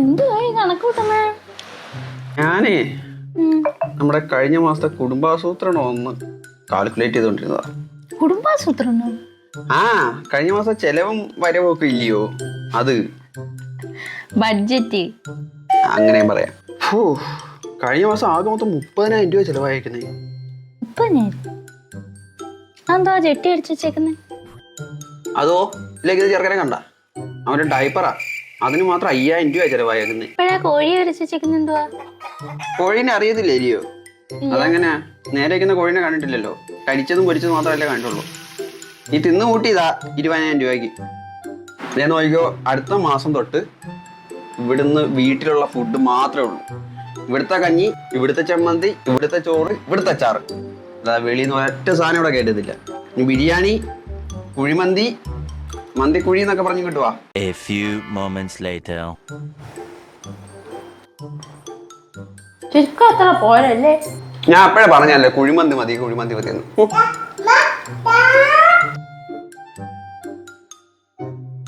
എന്തുവായി കണക്ക് കൂട്ടുന്നേ? ഞാനേ നമ്മുടെ കഴിഞ്ഞ മാസത്തെ കുടുംബാസൂത്രണം ഒന്ന് കാൽക്കുലേറ്റ് ചെയ്തോണ്ടിരുന്നതാ. കുടുംബാസൂത്രം ആ കഴിഞ്ഞ മാസം ചെലവും വരവൊക്കെ ഇല്ലയോ? അത്. ബഡ്ജറ്റ്. അങ്ങനെ പറയാം. ഫൂ, കഴിഞ്ഞ മാസം ആകെ മൊത്തം മുപ്പതിനായിരം രൂപ ചെലവായിരിക്കുന്നേ ഇപ്പൊ ഞാൻ എന്താ ജെട്ടി അടിച്ചു വെച്ചേക്കുന്നേ? അതോ ഇല്ലെങ്കിൽ ഇത് ചെറുക്കനെ കണ്ട? അവന്റെ ഡൈപ്പറാ അതിന് മാത്രം അയ്യായിരം രൂപ ചെലവായേക്കുന്നേ. ഇപ്പഴാ കോഴി വരച്ച് വെച്ചേക്കുന്ന എന്തുവാ? കോഴീനെ അറിയത്തില്ല ഇല്ലയോ? അതെങ്ങനെയാ നേരെ ഇരിക്കുന്ന കോഴീനെ കണ്ടിട്ടില്ലല്ലോ. കരിച്ചതും പൊരിച്ചതും മാത്രമല്ലേ കണ്ടുള്ളൂ ഈ തിന്നു കൂട്ടിയതാ ഇരുപതിനായിരം രൂപയ്ക്ക്. ഞാൻ നോക്കിക്കോ അടുത്ത മാസം തൊട്ട് ഇവിടുന്ന് വീട്ടിലുള്ള ഫുഡ് മാത്രമേ ഉള്ളൂ. ഇവിടുത്തെ കഞ്ഞി ഇവിടുത്തെ ചമ്മന്തി ഇവിടുത്തെ ചോറ് ഇവിടുത്തെ അച്ചാറ്. അതാ വെളിയിൽ നിന്ന് ഒറ്റ സാധനം ഇവിടെ കയറ്റത്തില്ല ബിരിയാണി കുഴിമന്തി മന്തിക്കുഴി എന്നൊക്കെ പറഞ്ഞു കിട്ടുവാ A few moments later. ചുരുക്കം അത്ര പോരല്ലേ? ഞാൻ അപ്പോഴേ പറഞ്ഞല്ലേ കുഴിമന്തി മതി കുഴിമന്തി മതി എന്ന്